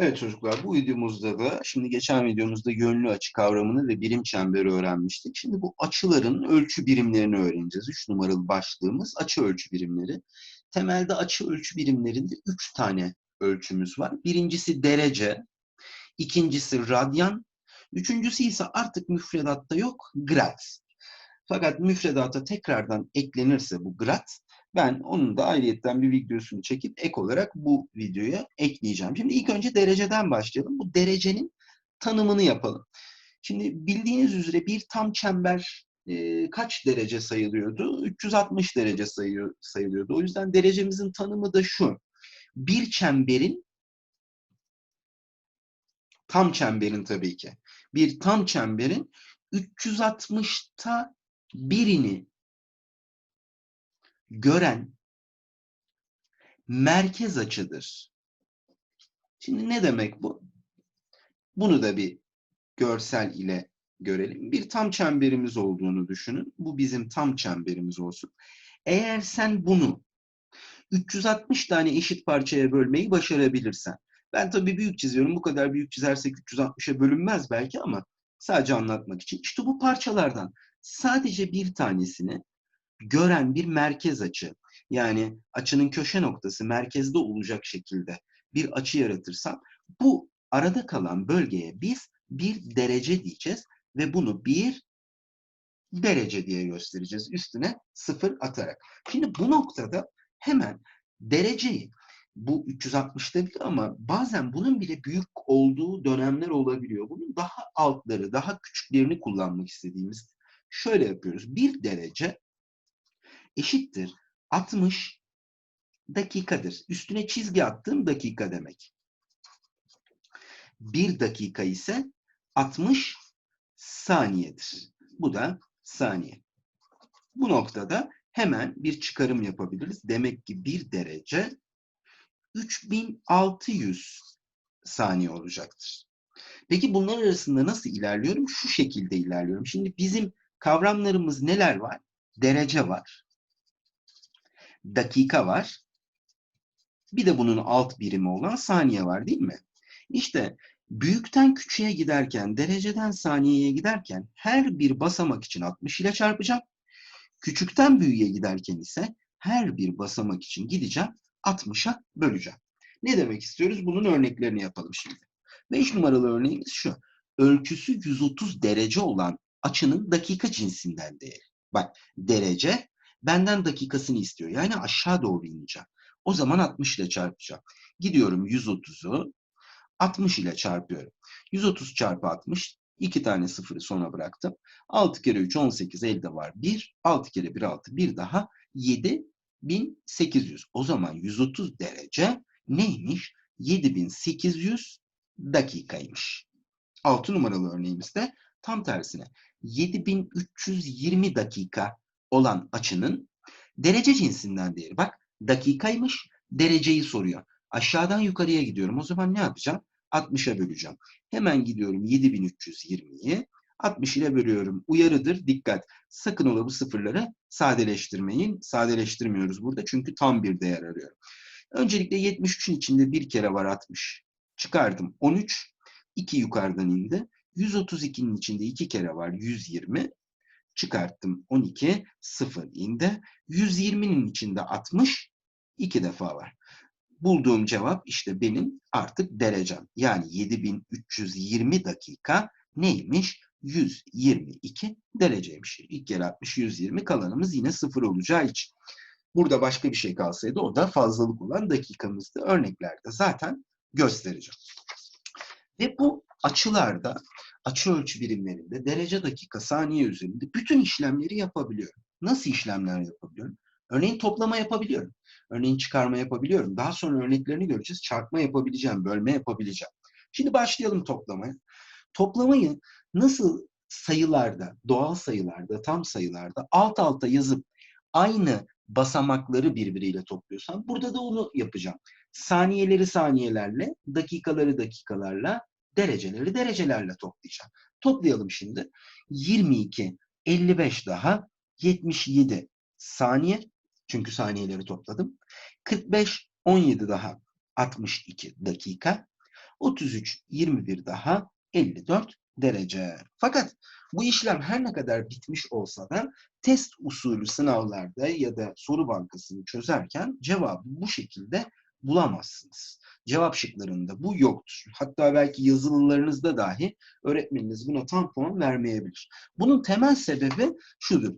Evet çocuklar bu videomuzda da şimdi geçen videomuzda yönlü açı kavramını ve birim çemberi öğrenmiştik. Şimdi bu açıların ölçü birimlerini öğreneceğiz. 3 numaralı başlığımız açı ölçü birimleri. Temelde açı ölçü birimlerinde 3 tane ölçümüz var. Birincisi derece, ikincisi radyan, üçüncüsü ise artık müfredatta yok grad. Fakat müfredata tekrardan eklenirse bu grad ben onun da ayrıyetten bir videosunu çekip ek olarak bu videoya ekleyeceğim. Şimdi ilk önce dereceden başlayalım. Bu derecenin tanımını yapalım. Şimdi bildiğiniz üzere bir tam çember e, kaç derece sayılıyordu? 360 derece sayıyor, sayılıyordu. O yüzden derecemizin tanımı da şu. Bir çemberin tam çemberin tabii ki. Bir tam çemberin 360'ta birini gören merkez açıdır. Şimdi ne demek bu? Bunu da bir görsel ile görelim. Bir tam çemberimiz olduğunu düşünün. Bu bizim tam çemberimiz olsun. Eğer sen bunu 360 tane eşit parçaya bölmeyi başarabilirsen. Ben tabii büyük çiziyorum. Bu kadar büyük çizersek 360'a bölünmez belki ama sadece anlatmak için. İşte bu parçalardan sadece bir tanesini gören bir merkez açı yani açının köşe noktası merkezde olacak şekilde bir açı yaratırsam bu arada kalan bölgeye biz bir derece diyeceğiz ve bunu bir derece diye göstereceğiz üstüne sıfır atarak. Şimdi bu noktada hemen dereceyi bu 360'ta bir ama bazen bunun bile büyük olduğu dönemler olabiliyor. Bunun daha altları, daha küçüklerini kullanmak istediğimiz şöyle yapıyoruz. Bir derece eşittir 60 dakikadır. Üstüne çizgi attığım dakika demek. Bir dakika ise 60 saniyedir. Bu da saniye. Bu noktada hemen bir çıkarım yapabiliriz. Demek ki bir derece 3600 saniye olacaktır. Peki bunlar arasında nasıl ilerliyorum? Şu şekilde ilerliyorum. Şimdi bizim kavramlarımız neler var? Derece var dakika var. Bir de bunun alt birimi olan saniye var değil mi? İşte büyükten küçüğe giderken, dereceden saniyeye giderken her bir basamak için 60 ile çarpacağım. Küçükten büyüğe giderken ise her bir basamak için gideceğim 60'a böleceğim. Ne demek istiyoruz? Bunun örneklerini yapalım şimdi. 5 numaralı örneğimiz şu. Ölçüsü 130 derece olan açının dakika cinsinden değeri. Bak derece benden dakikasını istiyor. Yani aşağı doğru ineceğim. O zaman 60 ile çarpacağım. Gidiyorum 130'u 60 ile çarpıyorum. 130 çarpı 60 2 tane sıfırı sona bıraktım. 6 kere 3 18 elde var 1. 6 kere 1 6 bir daha 7800. O zaman 130 derece neymiş? 7800 dakikaymış. 6 numaralı örneğimizde tam tersine 7320 dakika olan açının derece cinsinden değeri. Bak dakikaymış dereceyi soruyor. Aşağıdan yukarıya gidiyorum. O zaman ne yapacağım? 60'a böleceğim. Hemen gidiyorum 7320'yi. 60 ile bölüyorum. Uyarıdır. Dikkat. Sakın ola bu sıfırları sadeleştirmeyin. Sadeleştirmiyoruz burada çünkü tam bir değer arıyorum. Öncelikle 73'ün içinde bir kere var 60. Çıkardım 13. 2 yukarıdan indi. 132'nin içinde iki kere var 120 çıkarttım 12 0 inde 120'nin içinde 60 iki defa var. Bulduğum cevap işte benim artık derecem. Yani 7320 dakika neymiş? 122 dereceymiş. İlk kere 60 120 kalanımız yine 0 olacağı için. Burada başka bir şey kalsaydı o da fazlalık olan dakikamızdı. Örneklerde zaten göstereceğim. Ve bu açılarda açı ölçü birimlerinde derece dakika saniye üzerinde bütün işlemleri yapabiliyorum. Nasıl işlemler yapabiliyorum? Örneğin toplama yapabiliyorum. Örneğin çıkarma yapabiliyorum. Daha sonra örneklerini göreceğiz. Çarpma yapabileceğim, bölme yapabileceğim. Şimdi başlayalım toplamaya. Toplamayı nasıl sayılarda, doğal sayılarda, tam sayılarda alt alta yazıp aynı basamakları birbiriyle topluyorsam burada da onu yapacağım. Saniyeleri saniyelerle, dakikaları dakikalarla, dereceleri derecelerle toplayacağım. Toplayalım şimdi. 22, 55 daha 77 saniye. Çünkü saniyeleri topladım. 45, 17 daha 62 dakika. 33, 21 daha 54 derece. Fakat bu işlem her ne kadar bitmiş olsa da test usulü sınavlarda ya da soru bankasını çözerken cevabı bu şekilde bulamazsınız. Cevap şıklarında bu yoktur. Hatta belki yazılılarınızda dahi öğretmeniniz buna tam puan vermeyebilir. Bunun temel sebebi şudur.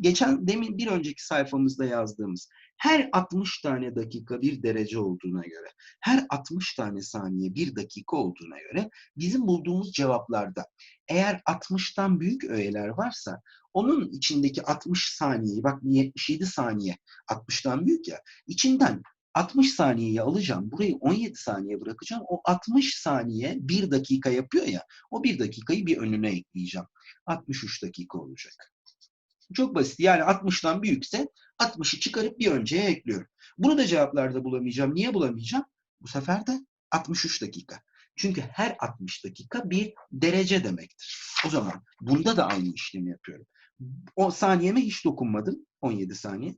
Geçen demin bir önceki sayfamızda yazdığımız her 60 tane dakika bir derece olduğuna göre, her 60 tane saniye bir dakika olduğuna göre bizim bulduğumuz cevaplarda eğer 60'tan büyük öğeler varsa onun içindeki 60 saniyeyi, bak 77 saniye 60'tan büyük ya, içinden 60 saniyeyi alacağım, burayı 17 saniye bırakacağım. O 60 saniye 1 dakika yapıyor ya, o 1 dakikayı bir önüne ekleyeceğim. 63 dakika olacak. Çok basit. Yani 60'tan büyükse 60'ı çıkarıp bir önceye ekliyorum. Bunu da cevaplarda bulamayacağım. Niye bulamayacağım? Bu sefer de 63 dakika. Çünkü her 60 dakika bir derece demektir. O zaman bunda da aynı işlemi yapıyorum. O saniyeme hiç dokunmadım. 17 saniye.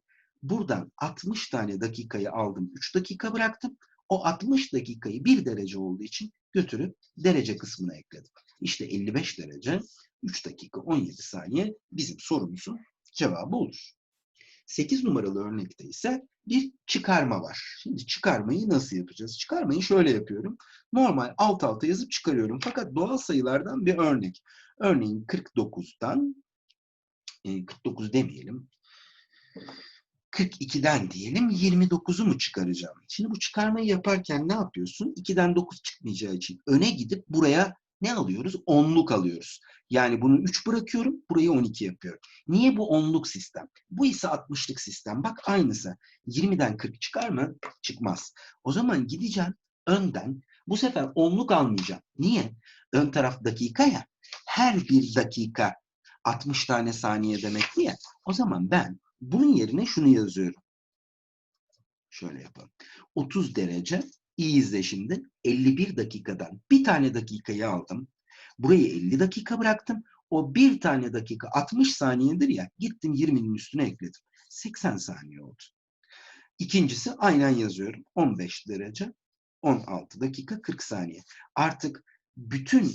Buradan 60 tane dakikayı aldım. 3 dakika bıraktım. O 60 dakikayı bir derece olduğu için götürüp derece kısmına ekledim. İşte 55 derece 3 dakika 17 saniye bizim sorumuzun cevabı olur. 8 numaralı örnekte ise bir çıkarma var. Şimdi çıkarmayı nasıl yapacağız? Çıkarmayı şöyle yapıyorum. Normal alt alta yazıp çıkarıyorum. Fakat doğal sayılardan bir örnek. Örneğin 49'dan 49 demeyelim. 42'den diyelim 29'u mu çıkaracağım? Şimdi bu çıkarmayı yaparken ne yapıyorsun? 2'den 9 çıkmayacağı için öne gidip buraya ne alıyoruz? Onluk alıyoruz. Yani bunu 3 bırakıyorum, burayı 12 yapıyorum. Niye bu onluk sistem? Bu ise 60'lık sistem. Bak aynısı. 20'den 40 çıkar mı? Çıkmaz. O zaman gideceğim önden. Bu sefer onluk almayacağım. Niye? Ön taraf dakika ya. Her bir dakika 60 tane saniye demek ya. O zaman ben bunun yerine şunu yazıyorum. Şöyle yapalım. 30 derece İyi izle şimdi. 51 dakikadan bir tane dakikayı aldım. Burayı 50 dakika bıraktım. O bir tane dakika 60 saniyedir ya. Gittim 20'nin üstüne ekledim. 80 saniye oldu. İkincisi aynen yazıyorum. 15 derece 16 dakika 40 saniye. Artık bütün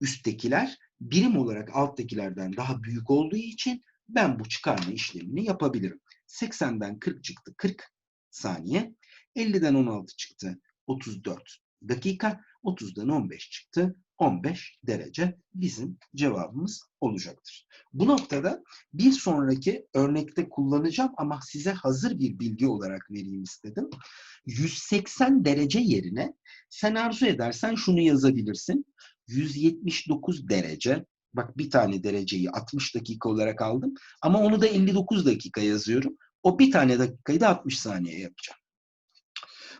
üsttekiler birim olarak alttakilerden daha büyük olduğu için ben bu çıkarma işlemini yapabilirim. 80'den 40 çıktı 40 saniye. 50'den 16 çıktı 34 dakika. 30'dan 15 çıktı. 15 derece bizim cevabımız olacaktır. Bu noktada bir sonraki örnekte kullanacağım ama size hazır bir bilgi olarak vereyim istedim. 180 derece yerine sen arzu edersen şunu yazabilirsin. 179 derece Bak bir tane dereceyi 60 dakika olarak aldım. Ama onu da 59 dakika yazıyorum. O bir tane dakikayı da 60 saniye yapacağım.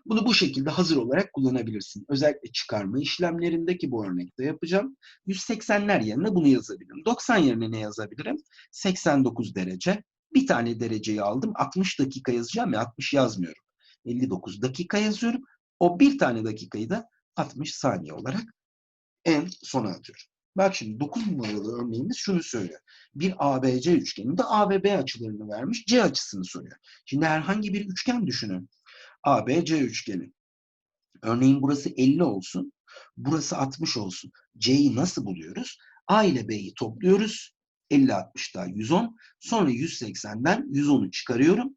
Bunu bu şekilde hazır olarak kullanabilirsin. Özellikle çıkarma işlemlerindeki bu örnekte yapacağım. 180'ler yerine bunu yazabilirim. 90 yerine ne yazabilirim? 89 derece. Bir tane dereceyi aldım. 60 dakika yazacağım ya 60 yazmıyorum. 59 dakika yazıyorum. O bir tane dakikayı da 60 saniye olarak en sona atıyorum. Bak şimdi 9 numaralı örneğimiz şunu söylüyor. Bir ABC üçgeninde A ve B açılarını vermiş, C açısını soruyor. Şimdi herhangi bir üçgen düşünün. ABC üçgeni. Örneğin burası 50 olsun, burası 60 olsun. C'yi nasıl buluyoruz? A ile B'yi topluyoruz. 50 60 daha 110. Sonra 180'den 110'u çıkarıyorum.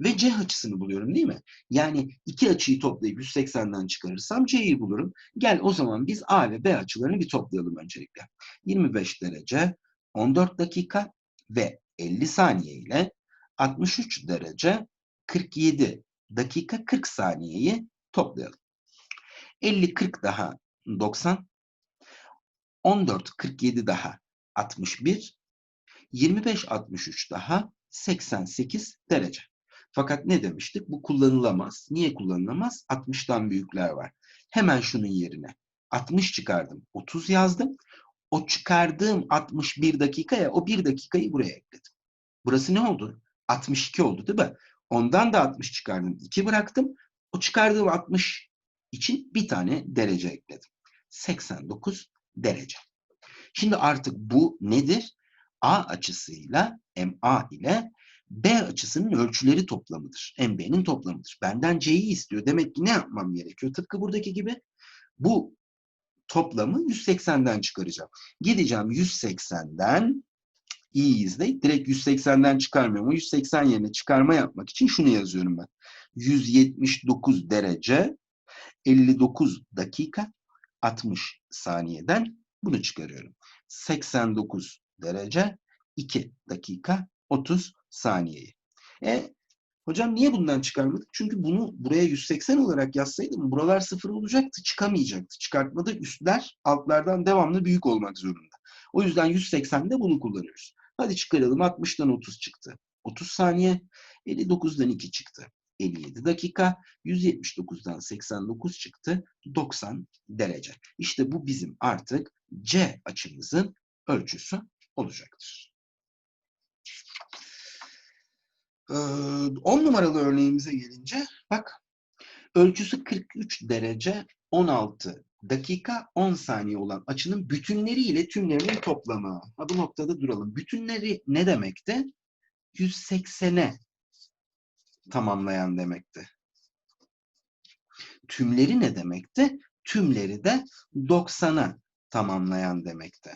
Ve C açısını buluyorum değil mi? Yani iki açıyı toplayıp 180'den çıkarırsam C'yi bulurum. Gel o zaman biz A ve B açılarını bir toplayalım öncelikle. 25 derece, 14 dakika ve 50 saniye ile 63 derece, 47 dakika 40 saniyeyi toplayalım. 50 40 daha 90 14 47 daha 61 25 63 daha 88 derece. Fakat ne demiştik? Bu kullanılamaz. Niye kullanılamaz? 60'tan büyükler var. Hemen şunun yerine 60 çıkardım. 30 yazdım. O çıkardığım 61 dakikaya o 1 dakikayı buraya ekledim. Burası ne oldu? 62 oldu değil mi? Ondan da 60 çıkardım. 2 bıraktım. O çıkardığım 60 için bir tane derece ekledim. 89 derece. Şimdi artık bu nedir? A açısıyla MA ile B açısının ölçüleri toplamıdır. MB'nin toplamıdır. Benden C'yi istiyor. Demek ki ne yapmam gerekiyor? Tıpkı buradaki gibi Bu toplamı 180'den çıkaracağım. Gideceğim 180'den iyi izle. Direkt 180'den çıkarmıyorum. O 180 yerine çıkarma yapmak için şunu yazıyorum ben. 179 derece 59 dakika 60 saniyeden bunu çıkarıyorum. 89 derece 2 dakika 30 saniyeyi. E hocam niye bundan çıkarmadık? Çünkü bunu buraya 180 olarak yazsaydım buralar sıfır olacaktı, çıkamayacaktı. Çıkartmada üstler altlardan devamlı büyük olmak zorunda. O yüzden 180'de bunu kullanıyoruz. Hadi çıkaralım 60'dan 30 çıktı. 30 saniye 59'dan 2 çıktı. 57 dakika, 179'dan 89 çıktı, 90 derece. İşte bu bizim artık C açımızın ölçüsü olacaktır. 10 numaralı örneğimize gelince bak ölçüsü 43 derece 16 dakika 10 saniye olan açının bütünleri ile tümlerinin toplamı. Ha, bu noktada duralım. Bütünleri ne demekti? 180'e tamamlayan demekti. Tümleri ne demekti? Tümleri de 90'a tamamlayan demekti.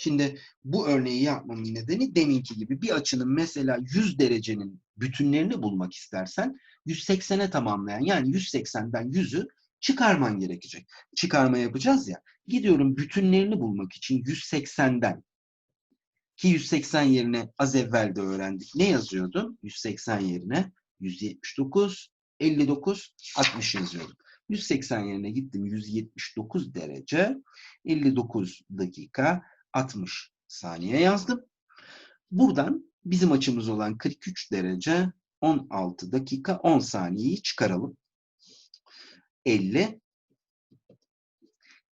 Şimdi bu örneği yapmamın nedeni deminki gibi bir açının mesela 100 derecenin bütünlerini bulmak istersen 180'e tamamlayan yani 180'den 100'ü çıkarman gerekecek. Çıkarma yapacağız ya. Gidiyorum bütünlerini bulmak için 180'den ki 180 yerine az evvel de öğrendik. Ne yazıyordum? 180 yerine 179, 59, 60 yazıyordum. 180 yerine gittim 179 derece, 59 dakika, 60 saniye yazdım. Buradan bizim açımız olan 43 derece, 16 dakika, 10 saniyeyi çıkaralım. 50,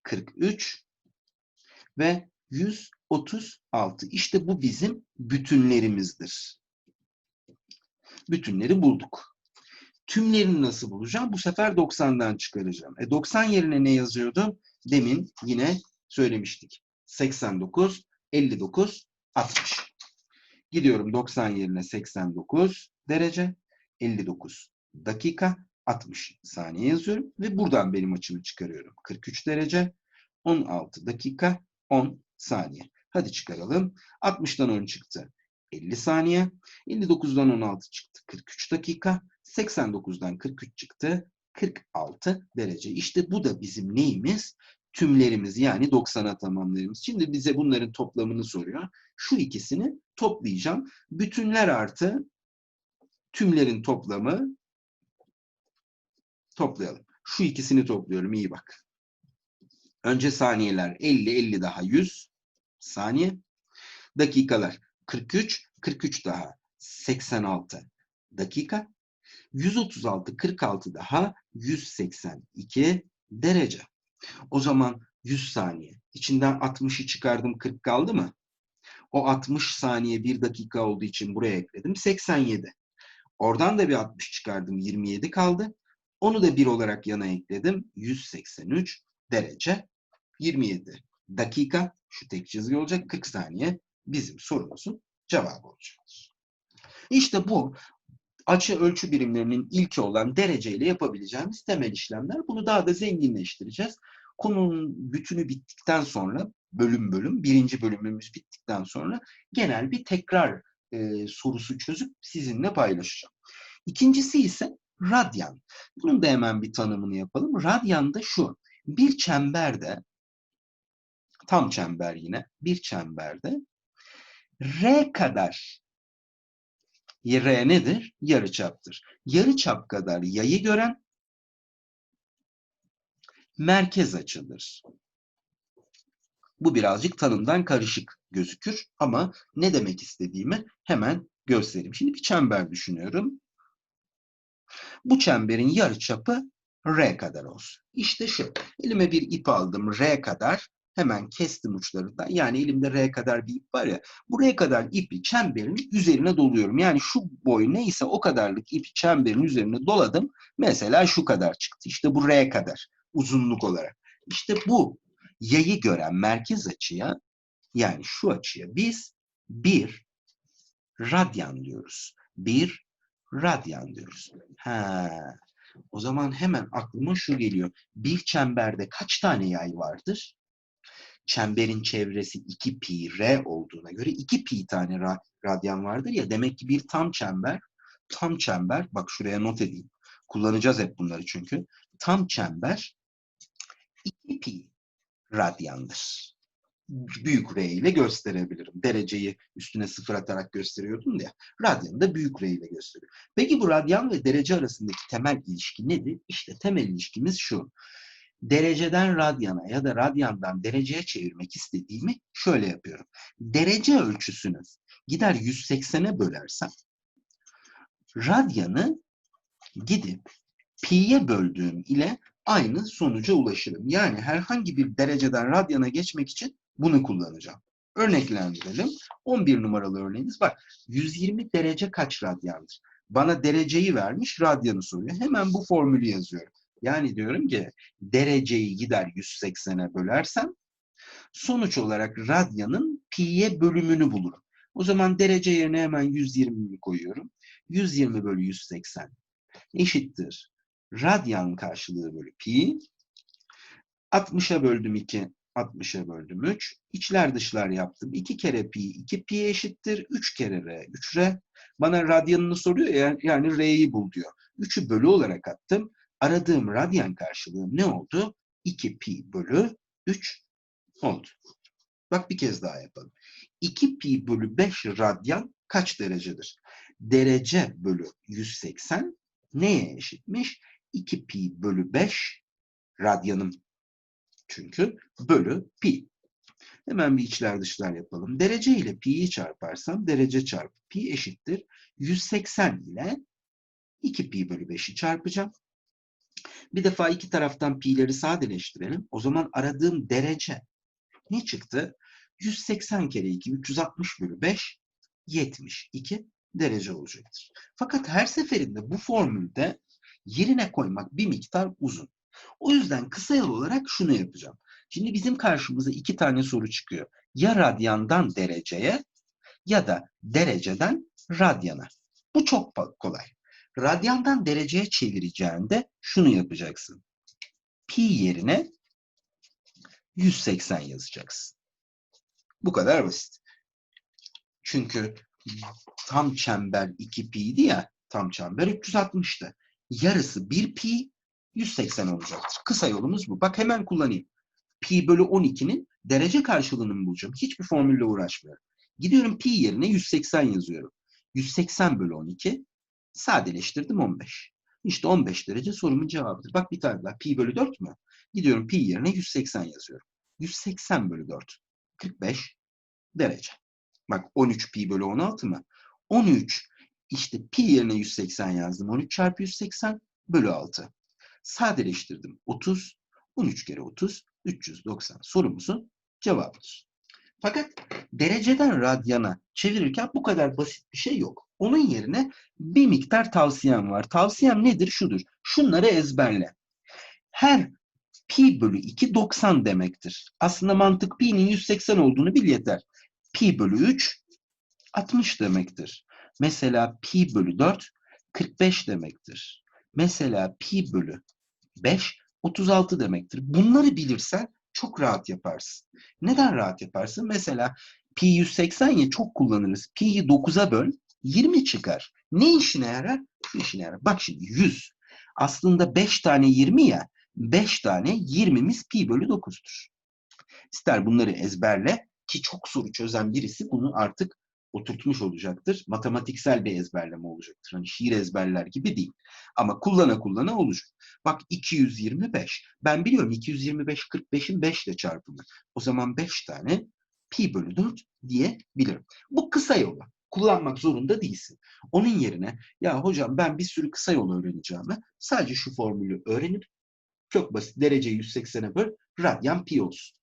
43 ve 136. İşte bu bizim bütünlerimizdir. Bütünleri bulduk. Tümlerini nasıl bulacağım? Bu sefer 90'dan çıkaracağım. E 90 yerine ne yazıyordu? Demin yine söylemiştik. 89, 59, 60. Gidiyorum 90 yerine 89 derece, 59 dakika, 60 saniye yazıyorum ve buradan benim açımı çıkarıyorum. 43 derece, 16 dakika, 10 saniye. Hadi çıkaralım. 60'dan 10 çıktı. 50 saniye. 59'dan 16 çıktı. 43 dakika. 89'dan 43 çıktı. 46 derece. İşte bu da bizim neyimiz? Tümlerimiz yani 90'a tamamlarımız. Şimdi bize bunların toplamını soruyor. Şu ikisini toplayacağım. Bütünler artı tümlerin toplamı toplayalım. Şu ikisini topluyorum. İyi bak. Önce saniyeler 50, 50 daha 100 saniye. Dakikalar 43, 43 daha 86 dakika. 136, 46 daha 182 derece. O zaman 100 saniye. İçinden 60'ı çıkardım 40 kaldı mı? O 60 saniye 1 dakika olduğu için buraya ekledim. 87. Oradan da bir 60 çıkardım 27 kaldı. Onu da 1 olarak yana ekledim. 183 derece 27 dakika şu tek çizgi olacak 40 saniye bizim sorumuzun cevabı olacak. İşte bu açı ölçü birimlerinin ilki olan dereceyle yapabileceğimiz temel işlemler. Bunu daha da zenginleştireceğiz. Konunun bütünü bittikten sonra bölüm bölüm birinci bölümümüz bittikten sonra genel bir tekrar e, sorusu çözüp sizinle paylaşacağım. İkincisi ise radyan. Bunun da hemen bir tanımını yapalım. Radyan da şu. Bir çemberde tam çember yine bir çemberde R kadar R nedir? Yarıçaptır. Yarıçap kadar yayı gören merkez açıdır. Bu birazcık tanımdan karışık gözükür ama ne demek istediğimi hemen göstereyim. Şimdi bir çember düşünüyorum. Bu çemberin yarıçapı R kadar olsun. İşte şu. Elime bir ip aldım R kadar. Hemen kestim uçlarından. Yani elimde R kadar bir ip var ya. Bu R kadar ipi çemberin üzerine doluyorum. Yani şu boy neyse o kadarlık ipi çemberin üzerine doladım. Mesela şu kadar çıktı. İşte bu R kadar uzunluk olarak. İşte bu yayı gören merkez açıya yani şu açıya biz bir radyan diyoruz. Bir radyan diyoruz. Ha. O zaman hemen aklıma şu geliyor. Bir çemberde kaç tane yay vardır? Çemberin çevresi 2 pi r olduğuna göre 2 pi tane ra- radyan vardır ya. Demek ki bir tam çember, tam çember, bak şuraya not edeyim. Kullanacağız hep bunları çünkü. Tam çember 2 pi radyandır. Büyük R ile gösterebilirim. Dereceyi üstüne sıfır atarak gösteriyordum ya. Radyanı da büyük R ile gösteriyor. Peki bu radyan ve derece arasındaki temel ilişki nedir? İşte temel ilişkimiz şu. Dereceden radyana ya da radyandan dereceye çevirmek istediğimi şöyle yapıyorum. Derece ölçüsünü gider 180'e bölersem radyanı gidip pi'ye böldüğüm ile aynı sonuca ulaşırım. Yani herhangi bir dereceden radyana geçmek için bunu kullanacağım. Örneklendirelim. 11 numaralı örneğimiz bak 120 derece kaç radyandır? Bana dereceyi vermiş, radyanı soruyor. Hemen bu formülü yazıyorum. Yani diyorum ki dereceyi gider 180'e bölersem sonuç olarak radyanın pi'ye bölümünü bulurum. O zaman derece yerine hemen 120'yi koyuyorum. 120 bölü 180 eşittir. Radyan karşılığı bölü pi. 60'a böldüm 2, 60'a böldüm 3. İçler dışlar yaptım. 2 kere pi, 2 pi eşittir. 3 kere r, 3 r. Bana radyanını soruyor ya, yani r'yi bul diyor. 3'ü bölü olarak attım. Aradığım radyan karşılığı ne oldu? 2 pi bölü 3 oldu. Bak bir kez daha yapalım. 2 pi bölü 5 radyan kaç derecedir? Derece bölü 180 neye eşitmiş? 2 pi bölü 5 radyanım. Çünkü bölü pi. Hemen bir içler dışlar yapalım. Derece ile pi'yi çarparsam derece çarpı pi eşittir. 180 ile 2 pi bölü 5'i çarpacağım. Bir defa iki taraftan pi'leri sadeleştirelim. O zaman aradığım derece ne çıktı? 180 kere 2, 360 bölü 5, 72 derece olacaktır. Fakat her seferinde bu formülde yerine koymak bir miktar uzun. O yüzden kısa yol olarak şunu yapacağım. Şimdi bizim karşımıza iki tane soru çıkıyor. Ya radyandan dereceye ya da dereceden radyana. Bu çok kolay. Radyandan dereceye çevireceğinde şunu yapacaksın. Pi yerine 180 yazacaksın. Bu kadar basit. Çünkü tam çember 2 pi'ydi ya, tam çember 360'tı. Yarısı 1 pi 180 olacaktır. Kısa yolumuz bu. Bak hemen kullanayım. Pi bölü 12'nin derece karşılığını bulacağım? Hiçbir formülle uğraşmıyorum. Gidiyorum pi yerine 180 yazıyorum. 180 bölü 12 sadeleştirdim 15. İşte 15 derece sorumun cevabıdır. Bak bir tane daha. Pi bölü 4 mü? Gidiyorum pi yerine 180 yazıyorum. 180 bölü 4. 45 derece. Bak 13 pi bölü 16 mı? 13 işte pi yerine 180 yazdım. 13 çarpı 180 bölü 6. Sadeleştirdim. 30. 13 kere 30. 390 sorumuzun cevabıdır. Fakat dereceden radyana çevirirken bu kadar basit bir şey yok. Onun yerine bir miktar tavsiyem var. Tavsiyem nedir? Şudur. Şunları ezberle. Her pi bölü 2 90 demektir. Aslında mantık pi'nin 180 olduğunu bil yeter. Pi bölü 3 60 demektir. Mesela pi bölü 4 45 demektir. Mesela pi bölü 5 36 demektir. Bunları bilirsen çok rahat yaparsın. Neden rahat yaparsın? Mesela pi 180 ya çok kullanırız. Pi'yi 9'a böl 20 çıkar. Ne işine yarar? Şu işine yarar. Bak şimdi 100. Aslında 5 tane 20 ya. 5 tane 20'miz pi bölü 9'dur. İster bunları ezberle ki çok soru çözen birisi bunu artık oturtmuş olacaktır. Matematiksel bir ezberleme olacaktır. Hani şiir ezberler gibi değil. Ama kullana kullana olacak. Bak 225. Ben biliyorum 225 45'in 5 ile çarpımı. O zaman 5 tane pi bölü 4 diyebilirim. Bu kısa yolu. Kullanmak zorunda değilsin. Onun yerine ya hocam ben bir sürü kısa yol öğreneceğime sadece şu formülü öğrenip çok basit dereceyi 180'e böl radyan pi olsun.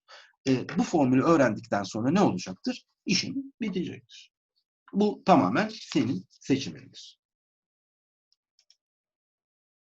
E, bu formülü öğrendikten sonra ne olacaktır? İşin bitecektir. Bu tamamen senin seçimindir.